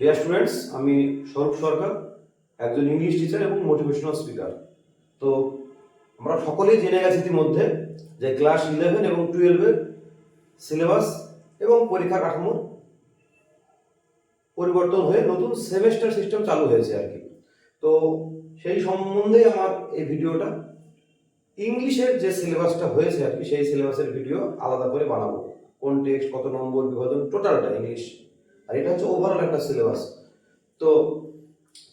Dear students আমি স্বরূপ সরকার, একজন English teacher এবং মোটিভেশনাল স্পিকার তো আমরা সকলেই জেনে গেছি ইতিমধ্যে যে ক্লাস ইলেভেন এবং টুয়েলভের সিলেবাস এবং পরীক্ষা কাঠামো পরিবর্তন হয়ে নতুন সেমেস্টার সিস্টেম চালু হয়েছে আর কি। তো সেই সম্বন্ধে আমার এই ভিডিওটা। ইংলিশের যে সিলেবাসটা হয়েছে আর কি, সেই সিলেবাসের ভিডিও আলাদা করে বানাবো। কোন টেক্সট কত নম্বর বিভাজন টোটালটা ইংলিশ আর এটা হচ্ছে ওভারঅল একটা সিলেবাস তো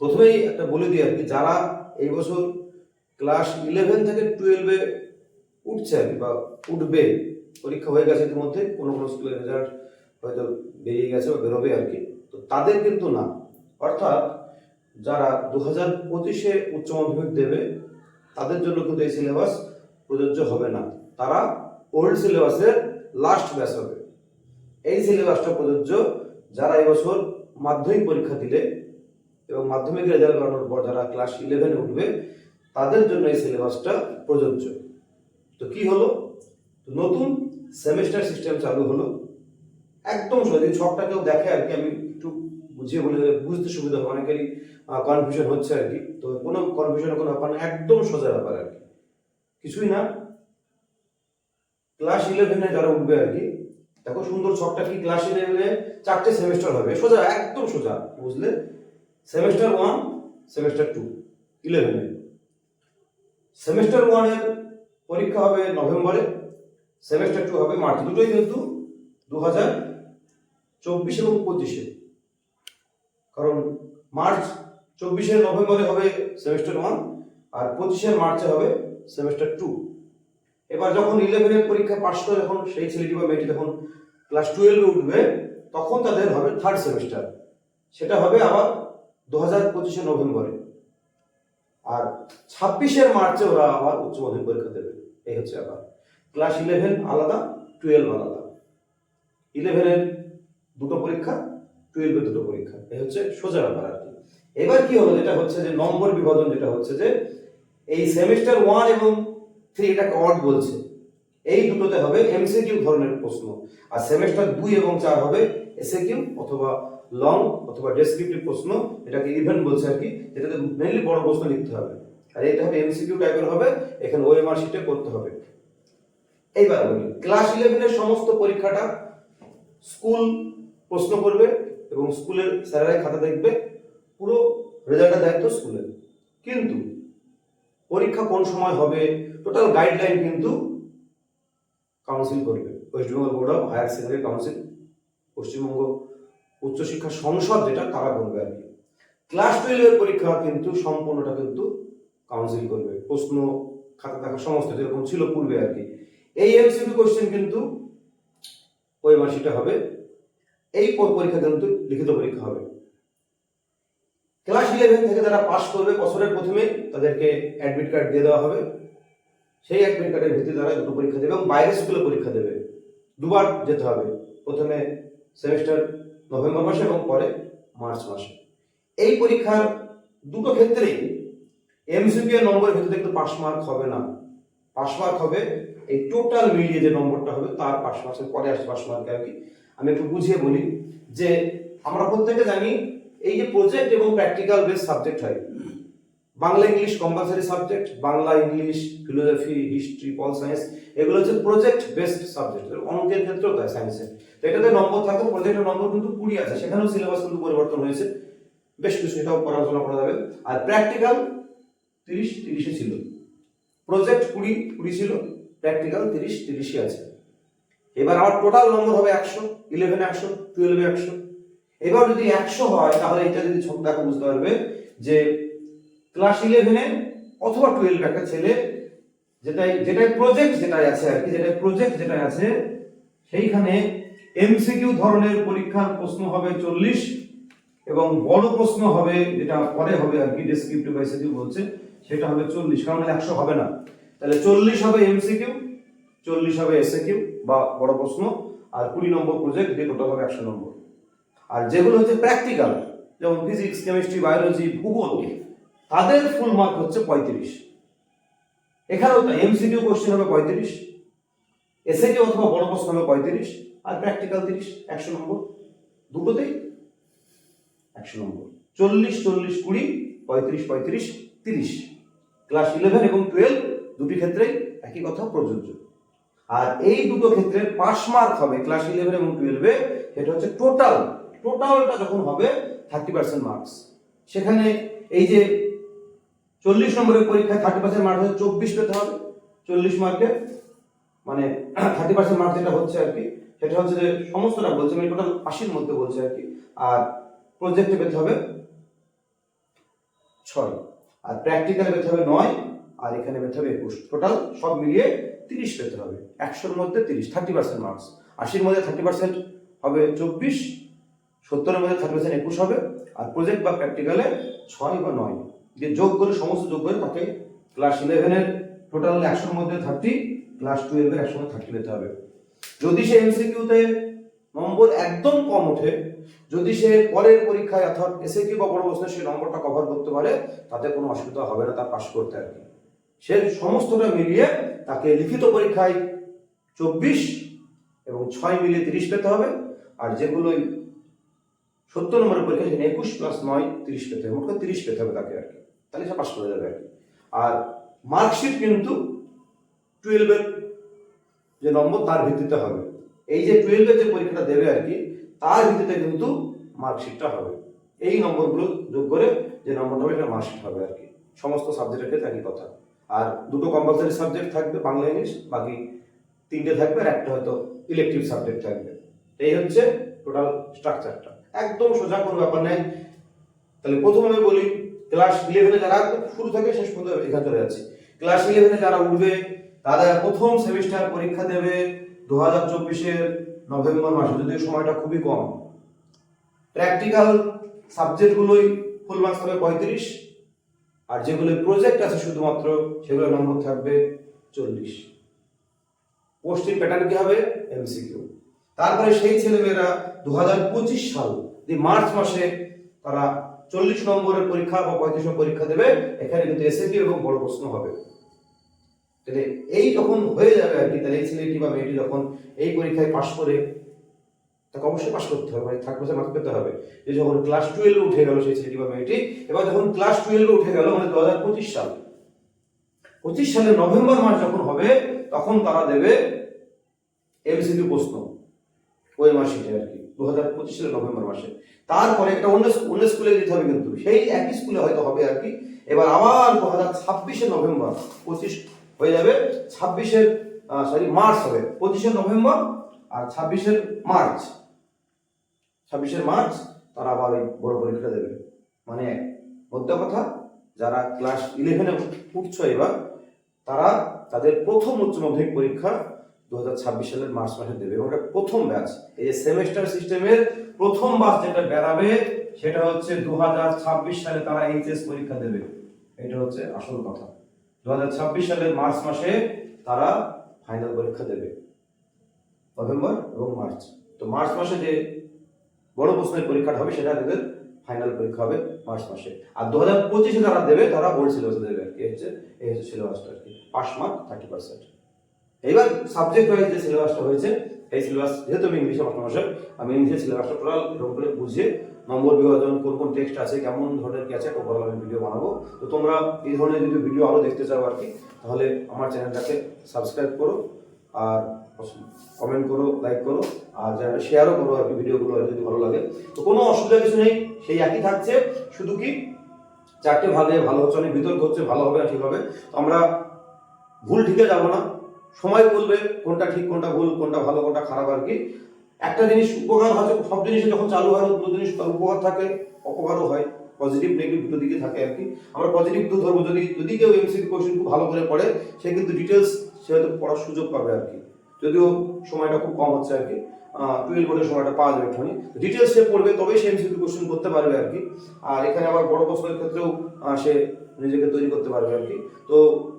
প্রথমেই একটা বলে দিই আর কি, যারা এই বছর ক্লাস ইলেভেন থেকে টুয়েলভে উঠছে আর কি বা উঠবে, পরীক্ষা হয়ে গেছে ইতিমধ্যে, কোনো কোনো স্কুলের রেজাল্ট হয়তো বেরিয়ে গেছে বা বেরোবে আর কি। তো তাদের কিন্তু না। অর্থাৎ যারা দু হাজার পঁচিশে উচ্চ মাধ্যমিক দেবে, তাদের জন্য কিন্তু এই সিলেবাস প্রযোজ্য হবে না। তারা ওল্ড সিলেবাসের লাস্ট ব্যাচ হবে। এই সিলেবাসটা প্রযোজ্য যারা এবছর মাধ্যমিক পরীক্ষা দিলে এবং মাধ্যমিক রেজাল্ট বেরোনোর পর যারা ক্লাস ইলেভেনে উঠবে, তাদের জন্য এই সিলেবাসটা প্রযোজ্য। তো কি হলো? নতুন সেমিস্টার সিস্টেম চালু হলো। একদম সহজ ছকটা কেউ দেখে আর কি, আমি একটু বুঝিয়ে বলে বুঝতে সুবিধা হবে। অনেকেরই কনফিউশন হচ্ছে আর কি। তো কোনো কনফিউশনের কোনো ব্যাপার না, একদম সোজা ব্যাপার আর কি। কিছুই না। ক্লাস ইলেভেনে যারা উঠবে আর কি দেখো সুন্দর ছকটা কি ক্লাস ইলেভেনে চারটে সেমিস্টার হবে। সোজা, একদম সোজা, বুঝলে? সেমিস্টার ওয়ান সেমিস্টার টু ইলেভেনে সেমিস্টার ওয়ানের পরীক্ষা হবে নভেম্বরে সেমিস্টার টু হবে মার্চ। দুটোই কিন্তু দু হাজার চব্বিশ এবং পঁচিশে। কারণ মার্চ চব্বিশে নভেম্বরে হবে সেমিস্টার ওয়ান আর পঁচিশে মার্চে হবে সেমিস্টার টু এবার যখন ইলেভেনের পরীক্ষা পাশ করে যখন সেই ছেলেটি বা মেয়েটি যখন ক্লাস টুয়েলভে উঠবে, তখন তাদের হবে থার্ড সেমিস্টার সেটা হবে আবার দু হাজার পঁচিশে নভেম্বরে। আর ছাব্বিশের মার্চে ওরা আবার উচ্চ মাধ্যমিক পরীক্ষা দেবে। এই হচ্ছে আবার ক্লাস ইলেভেন আলাদা টুয়েলভ আলাদা। ইলেভেনের দুটো পরীক্ষা টুয়েলভের দুটো পরীক্ষা। এই হচ্ছে সোজা ব্যাপার আর কি। এবার কি হলো, যেটা হচ্ছে যে নম্বর বিভাজন যেটা হচ্ছে যে এই সেমিস্টার ওয়ান এবং থ্রি এটাকে অড বলছে এই দুটোতে হবে এমসিকিউ ধরনের প্রশ্ন। আর সেমিস্টার দুই এবং চার হবে এসএকিউ অথবা লং অথবা ডেসক্রিপটিভ প্রশ্ন, এটাকে ইভেন্ট বলছে আর কি, যেটাতে মেনলি বড় প্রশ্ন লিখতে হবে। আর এটা হবে এমসিকিউ টাইপের হবে, এখানে ওএমআর শিটে করতে হবে। এইবার বলি ক্লাস ইলেভেনের সমস্ত পরীক্ষাটা স্কুল প্রশ্ন করবে এবং স্কুলের স্যারেরাই খাতা দেখবে, পুরো রেজাল্টের দায়িত্ব স্কুলের কিন্তু পরীক্ষা কোন সময় হবে টোটাল গাইডলাইন কিন্তু কাউন্সিল করবে। West Bengal Board of Higher Secondary Council Paschimbanga উচ্চশিক্ষা সংসদ যেটা, তারা করবে আর কি। ক্লাস টুয়েলভের পরীক্ষা কিন্তু সম্পূর্ণটা কিন্তু কাউন্সিল করবে। প্রশ্ন খাতা থাকা সমস্ত যেরকম ছিল পূর্বে আর কি। এই এমসিকিউ কোশ্চেন কিন্তু ওই মাসিটা হবে। এই পরীক্ষা কিন্তু লিখিত পরীক্ষা হবে। ক্লাস ইলেভেন থেকে যারা পাশ করবে, বছরের প্রথমে তাদেরকে অ্যাডমিট কার্ড দিয়ে দেওয়া হবে। সেই অ্যাডমিট কার্ডের ভিত্তিতে তারা দুটো পরীক্ষা দেবে এবং বাইরের স্কুলে পরীক্ষা দেবে। দুবার যেতে হবে। প্রথমে সেমিস্টার নভেম্বর মাসে এবং পরে মার্চ মাসে। এই পরীক্ষার দুটো ক্ষেত্রেই এমসিকিউ নম্বরের ভিত্তিতে কিন্তু পাস মার্ক হবে না। পাস মার্ক হবে, এই টোটাল মিলিয়ে যে নম্বরটা হবে তার পাস মার্কের পরে আসে পাস মার্ক আর কি। আমি একটু বুঝিয়ে বলি যে, আমরা প্রত্যেকে জানি এই যে প্রজেক্ট এবং প্র্যাকটিক্যাল বেস সাবজেক্ট হয় Bangla English compulsory subject Bangla English philosophy history pol science এগুলো হচ্ছে প্রজেক্ট বেসড সাবজেক্ট অঙ্কের ক্ষেত্রেও তাই সায়েন্সের তো এটাতে নম্বর থাকে প্রজেক্টের নম্বর কিন্তু কুড়ি আছে, সেখানেও সিলেবাস কিন্তু পরিবর্তন হয়েছে। বেশ কিছু, সেটাও পড়াশোনা করা যাবে। আর প্র্যাকটিক্যাল তিরিশ তিরিশে ছিল। প্রজেক্ট কুড়ি কুড়ি ছিল প্র্যাকটিক্যাল তিরিশ তিরিশই আছে। এবার আমার টোটাল নম্বর হবে একশো ইলেভেন একশো টুয়েলভে একশো। এবার যদি একশো হয়, তাহলে এটা যদি দেখো, বুঝতে পারবে যে ক্লাস ইলেভেনে অথবা টুয়েলভ একটা ছেলে যেটাই যেটাই প্রজেক্ট যেটাই আছে আর কি, যেটাই প্রজেক্ট যেটাই আছে, সেইখানে এমসিকিউ ধরনের পরীক্ষার প্রশ্ন হবে চল্লিশ এবং বড় প্রশ্ন হবে, যেটা পরে হবে আর কি ডেসক্রিপটিভ এসএকিউ বলছে, সেটা হবে চল্লিশ, কারণ একশো হবে না। তাহলে চল্লিশ হবে এমসিকিউ চল্লিশ হবে এসএকিউ বা বড় প্রশ্ন, আর কুড়ি নম্বর প্রজেক্ট দিয়ে টোটাল হবে একশো নম্বর। আর যেগুলো হচ্ছে প্র্যাকটিক্যাল যেমন ফিজিক্স কেমিস্ট্রি বায়োলজি ভূগোল তাদের ফুল মার্ক হচ্ছে পঁয়ত্রিশ। এখানেও তো এমসিকিউ কোশ্চেন হবে পঁয়ত্রিশ এসএকিউ অথবা বড় প্রশ্ন হবে পঁয়ত্রিশ, আর প্র্যাকটিক্যাল তিরিশ, একশো নম্বর। দুটোতেই একশো নম্বর। চল্লিশ চল্লিশ, কুড়ি, পঁয়ত্রিশ পঁয়ত্রিশ, তিরিশ। ক্লাস ইলেভেন এবং টুয়েলভ দুটি ক্ষেত্রেই একই কথা প্রযোজ্য। আর এই দুটো ক্ষেত্রে পাস মার্ক হবে ক্লাস ইলেভেন এবং টুয়েলভে সেটা হচ্ছে টোটাল টোটালটা যখন হবে থার্টি পার্সেন্ট মার্কস সেখানে এই যে চল্লিশ নম্বরের পরীক্ষায় থার্টি পার্সেন্ট মার্ক হচ্ছে চব্বিশ পেতে হবে। চল্লিশ মার্কে মানে থার্টি পার্সেন্ট মার্ক যেটা হচ্ছে আর কি, সেটা হচ্ছে যে সমস্তটা বলছে মানে টোটাল আশির মধ্যে বলছে আর কি। আর প্রজেক্টে পেতে হবে ছয়, আর প্র্যাকটিক্যালে পেতে হবে নয়, আর এখানে পেতে হবে একুশ। টোটাল সব মিলিয়ে তিরিশ পেতে হবে। একশোর মধ্যে তিরিশ থার্টি পার্সেন্ট মার্কস আশির মধ্যে থার্টি পার্সেন্ট হবে চব্বিশ, সত্তরের মধ্যে থার্টি পার্সেন্ট একুশ হবে, আর প্রজেক্ট বা প্র্যাকটিক্যালে ছয় বা নয়। যে যোগ করে সমস্ত যোগ করে তাকে ক্লাস ইলেভেনের টোটাল একশোর মধ্যে থার্টি ক্লাস টুয়েলভের মধ্যে থার্টি পেতে হবে। যদি সে এমসিকিউতে নম্বর একদম কম ওঠে, যদি সে পরের পরীক্ষায় অর্থাৎ এসে কিউ বা বড় সে নম্বরটা কভার করতে পারে, তাতে কোনো অসুবিধা হবে না তার পাশ করতে আর কি। সে সমস্তটা মিলিয়ে তাকে লিখিত পরীক্ষায় চব্বিশ এবং ছয় মিলিয়ে তিরিশ পেতে হবে, আর যেগুলোই সত্তর নম্বরের পরীক্ষা সেখানে একুশ প্লাস নয়, তিরিশ পেতে হবে, মোট তিরিশ পেতে হবে তাকে আর কি। তাহলে সে পাস করে যাবে আর মার্কশিট কিন্তু টুয়েলভের যে নম্বর, তার ভিত্তিতে হবে। এই যে টুয়েলভের যে পরীক্ষাটা দেবে আর কি, তার ভিত্তিতে কিন্তু মার্কশিটটা হবে। এই নম্বরগুলো যোগ করে যে নম্বরটা হবে, সেটা মার্কশিট হবে আর কি। সমস্ত সাবজেক্টের ক্ষেত্রে একই কথা। আর দুটো কম্পালসারি সাবজেক্ট থাকবে, বাংলা, ইংলিশ। বাকি তিনটে থাকবে আর একটা হয়তো ইলেকটিভ সাবজেক্ট থাকবে। এই হচ্ছে টোটাল স্ট্রাকচারটা একদম সোজা কোনো ব্যাপার নেই। তাহলে প্রথমে বলি ক্লাস ইলেভেনে যারা শুরু থেকে শেষ পর্যন্ত এখানে চলে যাচ্ছে ক্লাস ইলেভেনে যারা উঠবে তারা প্রথম সেমিস্টার পরীক্ষা দেবে দু হাজার চব্বিশের নভেম্বর মাসে, যদিও সময়টা খুবই কম। প্র্যাকটিক্যাল সাবজেক্টগুলোই ফুল মার্কস হবে পঁয়ত্রিশ, আর যেগুলো প্রজেক্ট আছে শুধুমাত্র সেগুলো নম্বর থাকবে চল্লিশ। পোস্টিং প্যাটার্ন কি হবে? এমসিকিউ তারপরে সেই ছেলেমেয়েরা দু হাজার পঁচিশ সাল মার্চ মাসে তারা চল্লিশ নম্বরের পরীক্ষা বা পঁয়ত্রিশ নম্বর পরীক্ষা দেবে, এখানে কিন্তু এসএপি এবং বড় প্রশ্ন হবে। তাহলে এই যখন হয়ে যাবে আর কি, তাহলে এই ছেলেটি বা মেয়েটি যখন এই পরীক্ষায় পাশ করে, তাকে অবশ্যই পাশ করতে হবে মানে থার্ড ক্লাসে মার্ক পেতে হবে। যে যখন ক্লাস টুয়েলভে উঠে গেল সেই ছেলেটি বা মেয়েটি, এবার যখন ক্লাস টুয়েলভে উঠে গেল মানে দু হাজার পঁচিশ সাল, পঁচিশ সালের নভেম্বর মাস যখন হবে, তখন তারা দেবে এমসিকিউ প্রশ্ন, ওই মাসে আর কি। দু হাজার পঁচিশ নভেম্বর মাসে। তারপরে একটা অন্য অন্য স্কুলে দিতে হবে কিন্তু। সেই একই স্কুলে হয়তো হবে আর কি। এবার আবার দু হাজার ছাব্বিশে নভেম্বর, পঁচিশ হয়ে যাবে। ছাব্বিশের সরি মার্চ হবে। পঁচিশে নভেম্বর আর ছাব্বিশের মার্চ। ছাব্বিশের মার্চ তারা আবার ওই বড় পরীক্ষা দেবে। মানে মধ্যে কথা, যারা ক্লাস ইলেভেনে উঠছো এবার, তারা তাদের প্রথম উচ্চ মাধ্যমিক পরীক্ষা দু হাজার ছাব্বিশ সালের মার্চ মাসে দেবে। এবং এটা প্রথম ব্যাচ এই যে সেমেস্টার সিস্টেমের প্রথম ব্যাচ যেটা বেরাবে সেটা হচ্ছে দু হাজার ছাব্বিশ সালে তারা এইচএস পরীক্ষা দেবে। এটা হচ্ছে আসল কথা। দু হাজার ছাব্বিশ সালের মার্চ মাসে তারা ফাইনাল পরীক্ষা দেবে। নভেম্বর এবং মার্চ। তো মার্চ মাসে যে বড় প্রশ্নের পরীক্ষাটা হবে, সেটা তাদের ফাইনাল পরীক্ষা হবে মার্চ মাসে। আর দু হাজার পঁচিশে যারা দেবে, তারা বোর্ড সিলেবাস দেবে আর কি। হচ্ছে, এই হচ্ছে সিলেবাসটা আর কি। Pass mark thirty percent. এইবার সাবজেক্ট ওয়াইজ যে সিলেবাসটা হয়েছে, এই সিলেবাস যেহেতু আমি ইংলিশে মাস্টারমশাই আমি ইংলিশের সিলেবাসটা টোটাল এরকম করে বুঝিয়ে নম্বর বিভাজন, কোন কোন টেক্সট আছে, কেমন ধরনের কি আছে ওভারঅল আমি ভিডিও বানাবো। তো তোমরা এই ধরনের যদি ভিডিও আরও দেখতে চাও আর কি, তাহলে আমার চ্যানেলটাকে সাবস্ক্রাইব করো আর কমেন্ট করো লাইক করো, আর যারা শেয়ারও করো আর কি ভিডিওগুলো যদি ভালো লাগে। তো কোনো অসুবিধা কিছু নেই, সেই একই থাকছে, শুধু কি চারটে ভাগে, ভালো হচ্ছে অনেক, বিতর্ক হচ্ছে, ভালো হবে না, ঠিক হবে। তো আমরা ভুল ঠিকে যাব না। সময় বলবে কোনটা ঠিক, কোনটা ভুল, কোনটা ভালো, কোনটা খারাপ আর কি। একটা জিনিস উপকার হয়, সব জিনিস যখন চালু হয়, দুটো জিনিস তার উপকার থাকে, অপকারও হয় পজিটিভ নেগেটিভ দুটো দিকে থাকে আর কি। আমরা পজিটিভ তো ধরবো যদি যদি কেউ এমসিকিউ কোশ্চেন খুব ভালো করে পড়ে, সে কিন্তু ডিটেলস সে হয়তো পড়ার সুযোগ পাবে আর কি। যদিও সময়টা খুব কম হচ্ছে আর কি। টুয়েলভ বোর্ডের সময়টা পাওয়া যাবে একটুখানি। ডিটেলস সে পড়বে, তবেই সে এমসিকিউ কোশ্চেন করতে পারবে আর কি। আর এখানে আবার বড় প্রশ্নের ক্ষেত্রেও সে নিজেকে তৈরি করতে পারবে আর কি। তো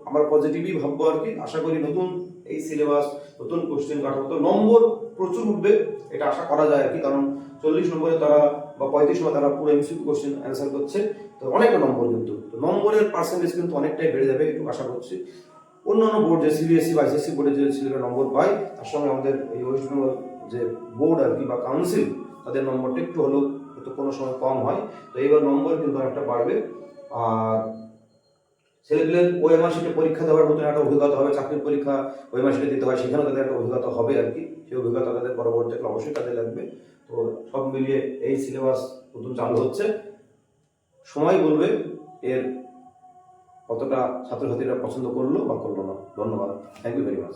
আমরা পজিটিভই ভাববো আর কি। আশা করি নতুন এই সিলেবাস নতুন কোশ্চেন কাঠামো, তো নম্বর প্রচুর উঠবে, এটা আশা করা যায় আর কি। কারণ চল্লিশ নম্বরে তারা বা পঁয়ত্রিশ নম্বরে তারা পুরো এমসিকিউ কোশ্চেন অ্যান্সার করছে, তো অনেকটা নম্বর কিন্তু। তো নম্বরের পার্সেন্টেজ কিন্তু অনেকটাই বেড়ে যাবে একটু আশা করছি। অন্যান্য বোর্ড যে সিবিএসসি বা আইসিএসসি বোর্ডে যে ছেলেরা নম্বর পায়, তার সঙ্গে আমাদের এই ওয়েস্ট বেঙ্গল যে বোর্ড আর কি বা কাউন্সিল তাদের নম্বরটা একটু হলেও তো কোনো সময় কম হয়। তো এইবার নম্বর কিন্তু অনেকটা বাড়বে। আর ছেলেগুলোর ওই মাসিকে পরীক্ষা দেওয়ার মতন একটা অভিজ্ঞতা হবে, চাকরির পরীক্ষা ওই মাসিকে দিতে হয়, সেখানেও তাদের একটা অভিজ্ঞতা হবে আর কি। সেই অভিজ্ঞতা তাদের পরবর্তীকালে অবশ্যই কাজে লাগবে। তো সব মিলিয়ে এই সিলেবাস নতুন চালু হচ্ছে। সময় বলবে এর কতটা ছাত্রছাত্রীরা পছন্দ করল বা করল না। ধন্যবাদ। Thank you very much